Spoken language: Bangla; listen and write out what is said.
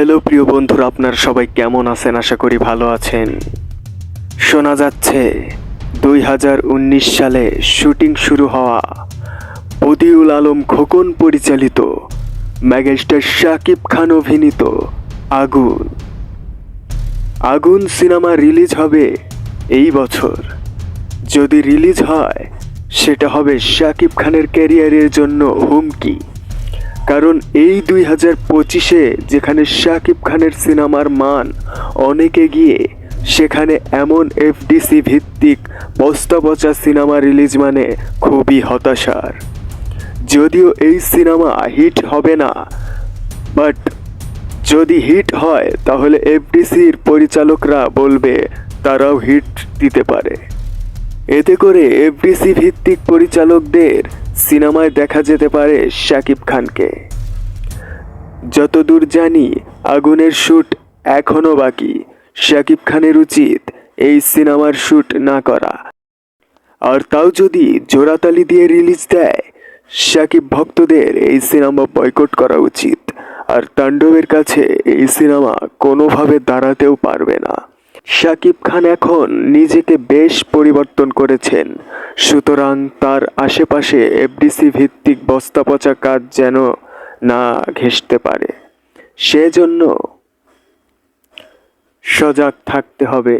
হ্যালো প্রিয় বন্ধুরা, আপনার সবাই কেমন আছেন? আশা করি ভালো আছেন। শোনা যাচ্ছে দুই হাজার উনিশ সালে শুটিং শুরু হওয়া বদিউল আলম খোকন পরিচালিত ম্যাগেস্টার শাকিব খান অভিনীত আগুন। আগুন সিনেমা রিলিজ হবে এই বছর। যদি রিলিজ হয়, সেটা হবে শাকিব খানের ক্যারিয়ারের জন্য হুমকি। কারণ এই দুই হাজার পঁচিশে যেখানে শাকিব খানের সিনেমার মান অনেকে গিয়ে সেখানে এমন এফডিসি ভিত্তিক বস্তা সিনেমা রিলিজ মানে খুবই হতাশার। যদিও এই সিনেমা হিট হবে না, বাট যদি হিট হয়, তাহলে এফডিসির পরিচালকরা বলবে তারাও হিট দিতে পারে। এতে করে এফডিসি ভিত্তিক পরিচালকদের সিনেমায় দেখা যেতে পারে শাকিব খানকে। যতদূর জানি, আগুনের শ্যুট এখনও বাকি। শাকিব খানের উচিত এই সিনেমার শ্যুট না করা। আর তাও যদি জোড়াতালি দিয়ে রিলিজ দেয়, শাকিব ভক্তদের এই সিনেমা বয়কট করা উচিত। আর তাণ্ডবের কাছে এই সিনেমা কোনোভাবে দাঁড়াতেও পারবে না। শাকিব খান এখন নিজেকে বেশ পরিবর্তন করেছেন। সুতরাং তার আশেপাশে এফডিসি ভিত্তিক বস্তা পচা কাজ যেন না ঘেঁষতে পারে। সেজন্য সজাগ থাকতে হবে।